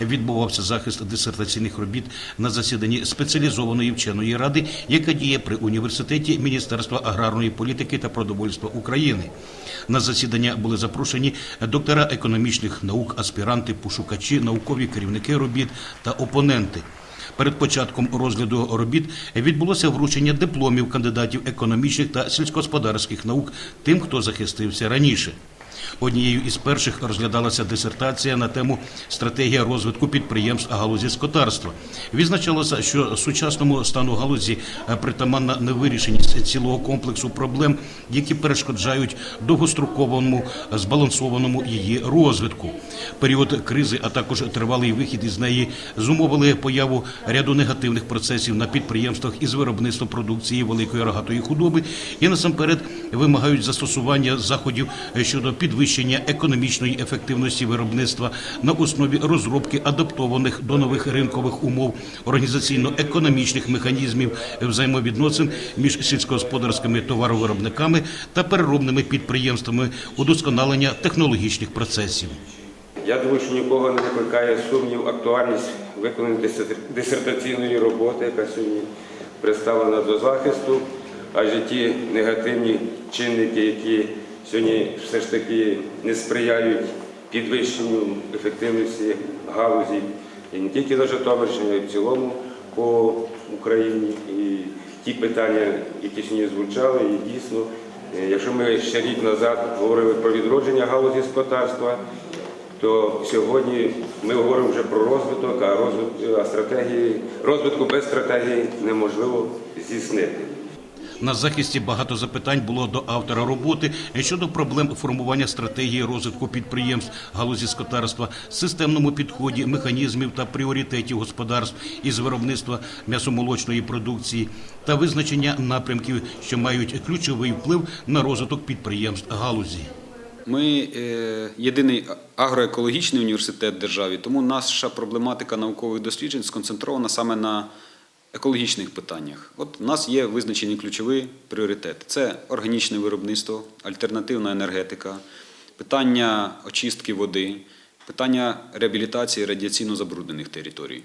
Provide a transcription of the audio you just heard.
відбувався захист дисертаційних робіт на засіданні спеціалізованої вченої ради, яка діє при університеті Міністерства аграрної політики та продовольства України. На засідання були запрошені доктора економічних наук, аспіранти, пошукачі, наукові керівники робіт та опоненти. Перед початком розгляду робіт відбулося вручення дипломів кандидатів економічних та сільськогосподарських наук тим, хто захистився раніше. Однією із перших розглядалася дисертація на тему стратегія розвитку підприємств галузі скотарства. Відзначалося, що сучасному стану галузі е, притаманна невирішеність цілого комплексу проблем, які перешкоджають довгостроковому е, збалансованому її розвитку. Період кризи, а також тривалий вихід із неї зумовили появу ряду негативних процесів на підприємствах із виробництва продукції великої рогатої худоби і насамперед вимагають застосування заходів щодо підвищення економічної ефективності виробництва на основі розробки адаптованих до нових ринкових умов організаційно-економічних механізмів взаємовідносин між сільськогосподарськими товаровиробниками та переробними підприємствами удосконалення технологічних процесів. Я думаю, що нікого не викликає сумнів актуальність виконаної дисер- дисертаційної роботи, яка сьогодні представлена до захисту, адже ті негативні чинники, які сьогодні все ж таки не сприяють підвищенню ефективності галузі, і не тільки на Житомирщині, а й в цілому по Україні. І ті питання, які сьогодні звучали, і дійсно, е, якщо ми ще рік назад говорили про відродження галузі скотарства, то сьогодні ми говоримо вже про розвиток, а, розвиток, а стратегії, розвитку без стратегії неможливо здійснити. На захисті багато запитань було до автора роботи щодо проблем формування стратегії розвитку підприємств галузі скотарства, системному підході, механізмів та пріоритетів господарств із виробництва м'ясомолочної продукції та визначення напрямків, що мають ключовий вплив на розвиток підприємств галузі. Ми е, єдиний агроекологічний університет державі, тому наша проблематика наукових досліджень сконцентрована саме на екологічних питаннях. От у нас є визначені ключові пріоритети: це органічне виробництво, альтернативна енергетика, питання очистки води, питання реабілітації радіаційно забруднених територій.